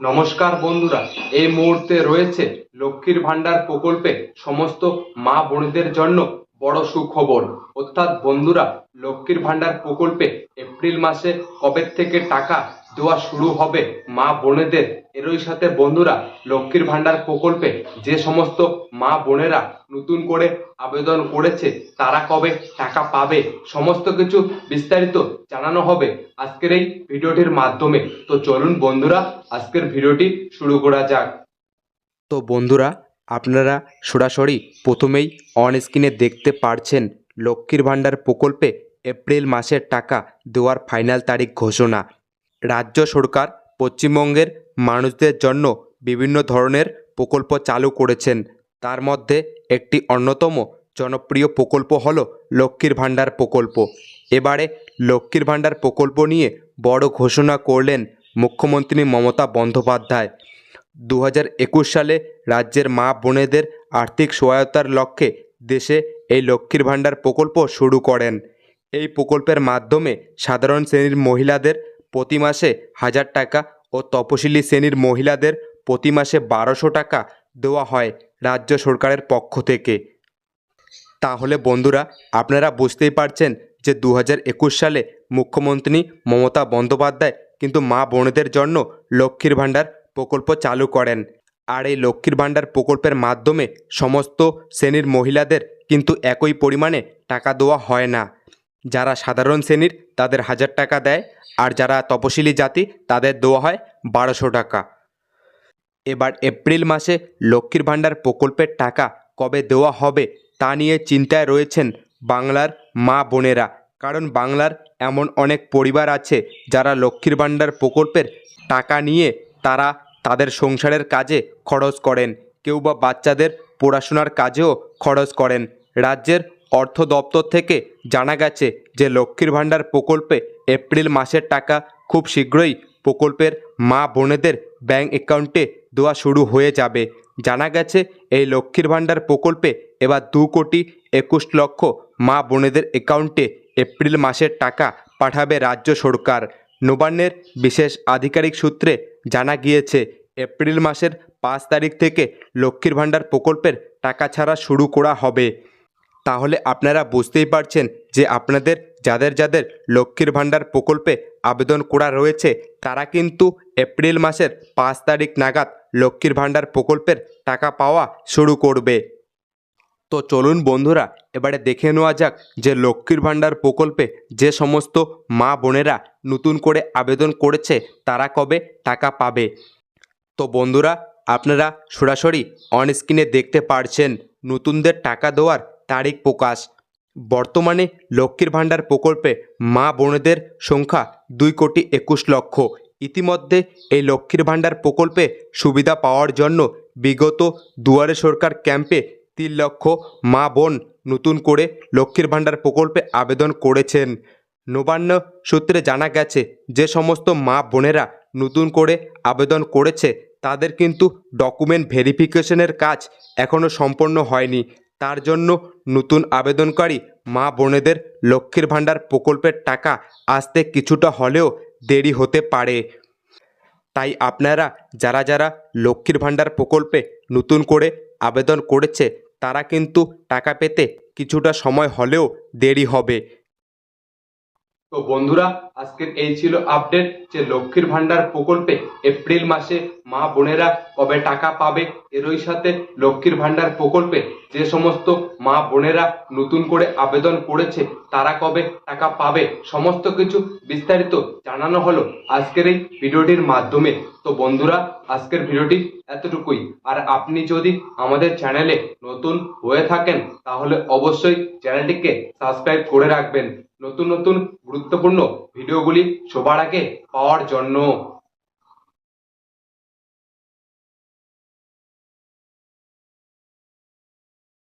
নমস্কার বন্ধুরা, এই মুহূর্তে রয়েছে লক্ষ্মীর ভান্ডার প্রকল্পে সমস্ত মা বোনদের জন্য বড় সুখবর। অর্থাৎ বন্ধুরা, লক্ষ্মীর ভান্ডার প্রকল্পে এপ্রিল মাসে কবে থেকে টাকা দেওয়া শুরু হবে মা বোনেদের। এরই সাথে বন্ধুরা, লক্ষ্মীর ভান্ডার প্রকল্পে যে সমস্ত মা বোনেরা নতুন করে আবেদন করেছে, তারা কবে টাকা পাবে? সমস্ত কিছু বিস্তারিত জানানো হবে আজকের এই ভিডিওটির মাধ্যমে। তো চলুন বন্ধুরা, আজকের ভিডিওটি শুরু করা যাক। তো বন্ধুরা, আপনারা সরাসরি প্রথমেই অন স্ক্রিনে দেখতে পারছেন লক্ষ্মীর ভাণ্ডার প্রকল্পে এপ্রিল মাসের টাকা দেওয়ার ফাইনাল তারিখ ঘোষণা। রাজ্য সরকার পশ্চিমবঙ্গের মানুষদের জন্য বিভিন্ন ধরনের প্রকল্প চালু করেছেন। তার মধ্যে একটি অন্যতম জনপ্রিয় প্রকল্প হল লক্ষ্মীর ভাণ্ডার প্রকল্প। এবারে লক্ষ্মীর ভাণ্ডার প্রকল্প নিয়ে বড় ঘোষণা করলেন মুখ্যমন্ত্রী মমতা বন্দ্যোপাধ্যায়। দু হাজার একুশ সালে রাজ্যের মা বোনেদের আর্থিক সহায়তার লক্ষ্যে দেশে এই লক্ষ্মীর ভাণ্ডার প্রকল্প শুরু করেন। এই প্রকল্পের মাধ্যমে সাধারণ শ্রেণির মহিলাদের প্রতি মাসে হাজার টাকা ও তপশিলি শ্রেণির মহিলাদের প্রতি মাসে বারোশো টাকা দেওয়া হয় রাজ্য সরকারের পক্ষ থেকে। তাহলে বন্ধুরা, আপনারা বুঝতেই পারছেন যে দু হাজার একুশ সালে মুখ্যমন্ত্রী মমতা বন্দ্যোপাধ্যায় কিন্তু মা বোনেদের জন্য লক্ষ্মীর ভাণ্ডার প্রকল্প চালু করেন। আর এই লক্ষ্মীর ভাণ্ডার প্রকল্পের মাধ্যমে সমস্ত শ্রেণির মহিলাদের কিন্তু একই পরিমাণে টাকা দেওয়া হয় না। যারা সাধারণ শ্রেণির, তাদের হাজার টাকা দেয়, আর যারা তপশিলি জাতি, তাদের দেওয়া হয় বারোশো টাকা। এবার এপ্রিল মাসে লক্ষ্মীর ভাণ্ডার প্রকল্পের টাকা কবে দেওয়া হবে, তা নিয়ে চিন্তায় রয়েছেন বাংলার মা বোনেরা। কারণ বাংলার এমন অনেক পরিবার আছে, যারা লক্ষ্মীর ভাণ্ডার প্রকল্পের টাকা নিয়ে তারা তাদের সংসারের কাজে খরচ করেন। কেউ বা বাচ্চাদের পড়াশোনার কাজেও খরচ করেন। রাজ্যের অর্থ দপ্তর থেকে জানা গেছে যে লক্ষ্মীর ভাণ্ডার প্রকল্পে এপ্রিল মাসের টাকা খুব শীঘ্রই প্রকল্পের মা বোনেদের ব্যাংক অ্যাকাউন্টে দেওয়া শুরু হয়ে যাবে। জানা গেছে এই লক্ষ্মীর ভাণ্ডার প্রকল্পে এবার দু কোটি একুশ লক্ষ মা বোনেদের অ্যাকাউন্টে এপ্রিল মাসের টাকা পাঠাবে রাজ্য সরকার। নবান্নের বিশেষ আধিকারিক সূত্রে জানা গিয়েছে, এপ্রিল মাসের পাঁচ তারিখ থেকে লক্ষ্মীর ভাণ্ডার প্রকল্পের টাকা ছাড়া শুরু করা হবে। তাহলে আপনারা বুঝতেই পারছেন যে আপনাদের, যাদের যাদের লক্ষ্মীর ভাণ্ডার প্রকল্পে আবেদন করা রয়েছে, তারা কিন্তু এপ্রিল মাসের পাঁচ তারিখ নাগাদ লক্ষ্মীর ভাণ্ডার প্রকল্পের টাকা পাওয়া শুরু করবে। তো চলুন বন্ধুরা, এবারে দেখে নেওয়া যাক যে লক্ষ্মীর ভাণ্ডার প্রকল্পে যে সমস্ত মা বোনেরা নতুন করে আবেদন করেছে, তারা কবে টাকা পাবে? তো বন্ধুরা, আপনারা সরাসরি অন স্ক্রিনে দেখতে পারছেন, নতুনদের টাকা দেওয়ার তারিখ প্রকাশ। বর্তমানে লক্ষ্মীর ভাণ্ডার প্রকল্পে মা বোনেদের সংখ্যা দুই কোটি একুশ লক্ষ। ইতিমধ্যে এই লক্ষ্মীর ভাণ্ডার প্রকল্পে সুবিধা পাওয়ার জন্য বিগত দুয়ারে সরকার ক্যাম্পে তিন লক্ষ মা বোন নতুন করে লক্ষ্মীর ভাণ্ডার প্রকল্পে আবেদন করেছেন। নবান্ন সূত্রে জানা গেছে, যে সমস্ত মা বোনেরা নতুন করে আবেদন করেছে, তাদের কিন্তু ডকুমেন্ট ভেরিফিকেশনের কাজ এখনও সম্পন্ন হয়নি। তার জন্য নতুন আবেদনকারী মা বোনেদের লক্ষ্মীর ভাণ্ডার প্রকল্পের টাকা আসতে কিছুটা হলেও দেরি হতে পারে। তাই আপনারা যারা যারা লক্ষ্মীর ভাণ্ডার প্রকল্পে নতুন করে আবেদন করেছে, তারা কিন্তু টাকা পেতে কিছুটা সময় হলেও দেরি হবে। তো বন্ধুরা, আজকের এই ছিল আপডেট যে লক্ষ্মীর ভান্ডার প্রকল্পে এপ্রিল মাসে মা বোনেরা কবে টাকা পাবে? এরই সাথে লক্ষ্মীর ভান্ডার প্রকল্পে যে সমস্ত মা বোনেরা নতুন করে আবেদন করেছে, তারা কবে টাকা পাবে? সমস্ত কিছু বিস্তারিত জানানো হলো আজকের এই ভিডিওটির মাধ্যমে। তো বন্ধুরা, আজকের ভিডিওটি এতটুকুই। আর আপনি যদি আমাদের চ্যানেলে নতুন হয়ে থাকেন, তাহলে অবশ্যই চ্যানেলটিকে সাবস্ক্রাইব করে রাখবেন। নতুন নতুন গুরুত্বপূর্ণ ভিডিওগুলি সবার আগে পাওয়ার জন্য।